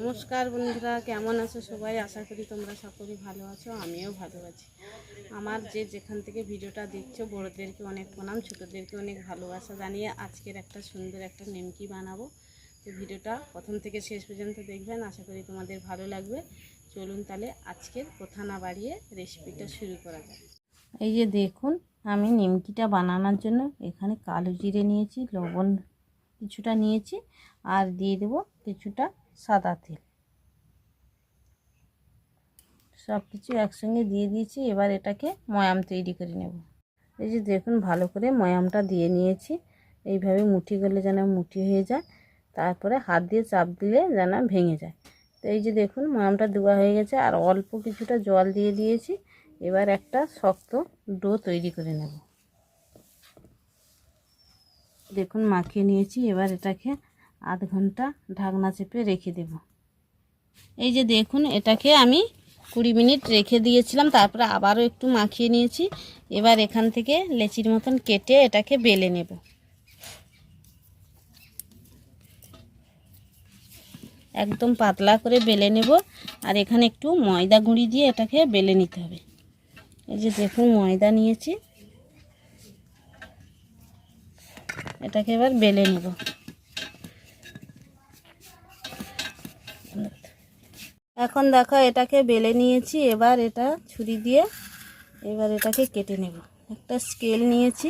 নমস্কার বন্ধুরা, কেমন আছো সবাই? আশা করি তোমরা সকলেই ভালো আছো, আমিও ভালো আছি। আমার যে যেখান থেকে ভিডিওটা দেখছ, বড়োদেরকে অনেক প্রণাম, ছোটোদেরকে অনেক ভালোবাসা জানিয়ে আজকের একটা সুন্দর একটা নিমকি বানাবো। তো ভিডিওটা প্রথম থেকে শেষ পর্যন্ত দেখবেন, আশা করি তোমাদের ভালো লাগবে। চলুন তাহলে আজকের কথা না বাড়িয়ে রেসিপিটা শুরু করা যাক। এই যে দেখুন আমি নিমকিটা বানানোর জন্য এখানে কালো জিরে নিয়েছি, লবণ কিছুটা নিয়েছি, আর দিয়ে দেব কিছুটা সাদা তেল। সব কিছু একসঙ্গে দিয়ে দিয়েছি, এবার এটাকে ময়াম তৈরি করে নেব। এই যে দেখুন, ভালো করে ময়ামটা দিয়ে নিয়েছি। এইভাবে মুঠি করলে যেন মুঠি হয়ে যায়, তারপরে হাত দিয়ে চাপ দিলে যেন ভেঙে যায়। তো এই যে দেখুন, ময়ামটা দেওয়া হয়ে গেছে, আর অল্প কিছুটা জল দিয়ে দিয়েছি। এবার একটা শক্ত ডো তৈরি করে নেব। দেখুন, মাখিয়ে নিয়েছি। এবার এটাকে আধ ঘণ্টা ঢাকনা চেপে রেখে দেব। এই যে দেখুন, এটাকে আমি কুড়ি মিনিট রেখে দিয়েছিলাম, তারপরে আবারও একটু মাখিয়ে নিয়েছি। এবার এখান থেকে লেচির মতন কেটে এটাকে বেলে নেব। একদম পাতলা করে বেলে নেব। আর এখানে একটু ময়দা গুঁড়ি দিয়ে এটাকে বেলে নিতে হবে। এই যে দেখুন, ময়দা নিয়েছি। এটাকে এবার বেলে নেব। এখন দেখো, এটাকে বেলে নিয়েছি। এবার এটা ছুরি দিয়ে এবার এটাকে কেটে নেব। একটা স্কেল নিয়েছি।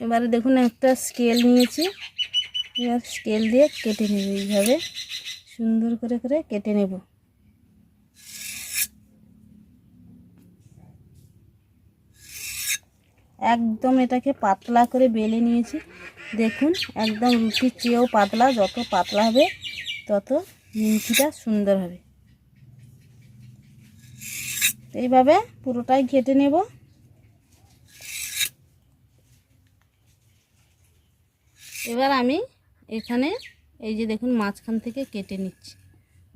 এবারে দেখুন একটা স্কেল নিয়েছি। এবার স্কেল দিয়ে কেটে নেব এইভাবে। সুন্দর করে করে কেটে নেব। একদম এটাকে পাতলা করে বেলে নিয়েছি। দেখুন, একদম রুটির চেয়েও পাতলা, যত পাতলা হবে তত নিমকিটা সুন্দর হবে। এইভাবে পুরোটাই কেটে নেব। এবার আমি এখানে এই যে দেখুন মাঝখান থেকে কেটে নিচ্ছি।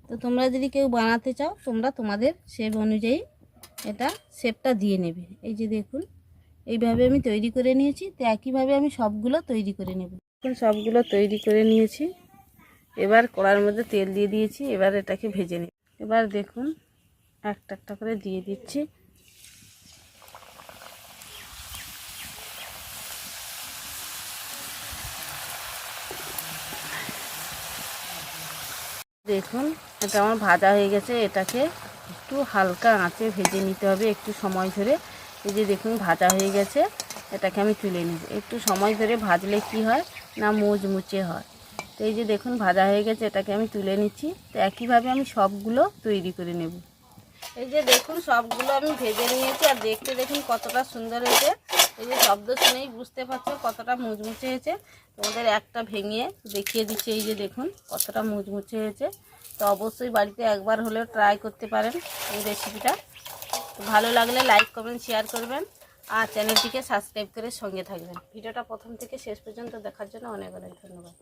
তো তোমরা যদি কেউ বানাতে চাও, তোমরা তোমাদের শেপ অনুযায়ী এটা শেপটা দিয়ে নেবে। এই যে দেখুন, এইভাবে আমি তৈরি করে নিয়েছি, তো একইভাবে আমি সবগুলো তৈরি করে নেব। এখন সবগুলো তৈরি করে নিয়েছি। এবার কড়ার মধ্যে তেল দিয়ে দিয়েছি, এবার এটাকে ভেজে নিই এবার দেখুন, একটা একটা করে দিয়ে দিচ্ছি। দেখুন, এটা আমার ভাজা হয়ে গেছে। এটাকে একটু হালকা আঁচে ভেজে নিতে হবে একটু সময় ধরে। এই যে দেখুন, ভাজা হয়ে গেছে। এটাকে আমি তুলে নেব। একটু সময় ধরে ভাজলে কি হয় না মুচমুচে হয়। তো এই যে দেখুন, ভাজা হয়ে গেছে, এটাকে আমি তুলে নিচ্ছি। তো একইভাবে আমি সবগুলো তৈরি করে নেব। এই যে দেখুন, সবগুলো আমি ভেজে নিয়েছি। আর দেখতে দেখুন কতটা সুন্দর হয়েছে। এই যে শব্দ শুনেই বুঝতে পারছ কতটা মুচমুচে হয়েছে। তোমাদের একটা ভেঙে দেখিয়ে দিচ্ছে, এই যে দেখুন কতটা মুচমুচে হয়েছে। তো অবশ্যই বাড়িতে একবার হলেও ট্রাই করতে পারেন এই রেসিপিটা ভালো লাগলে লাইক কমেন্ট শেয়ার করবেন আর চ্যানেলটিকে সাবস্ক্রাইব করে সঙ্গে থাকবেন। ভিডিওটা প্রথম থেকে শেষ পর্যন্ত দেখার জন্য অনেক অনেক ধন্যবাদ।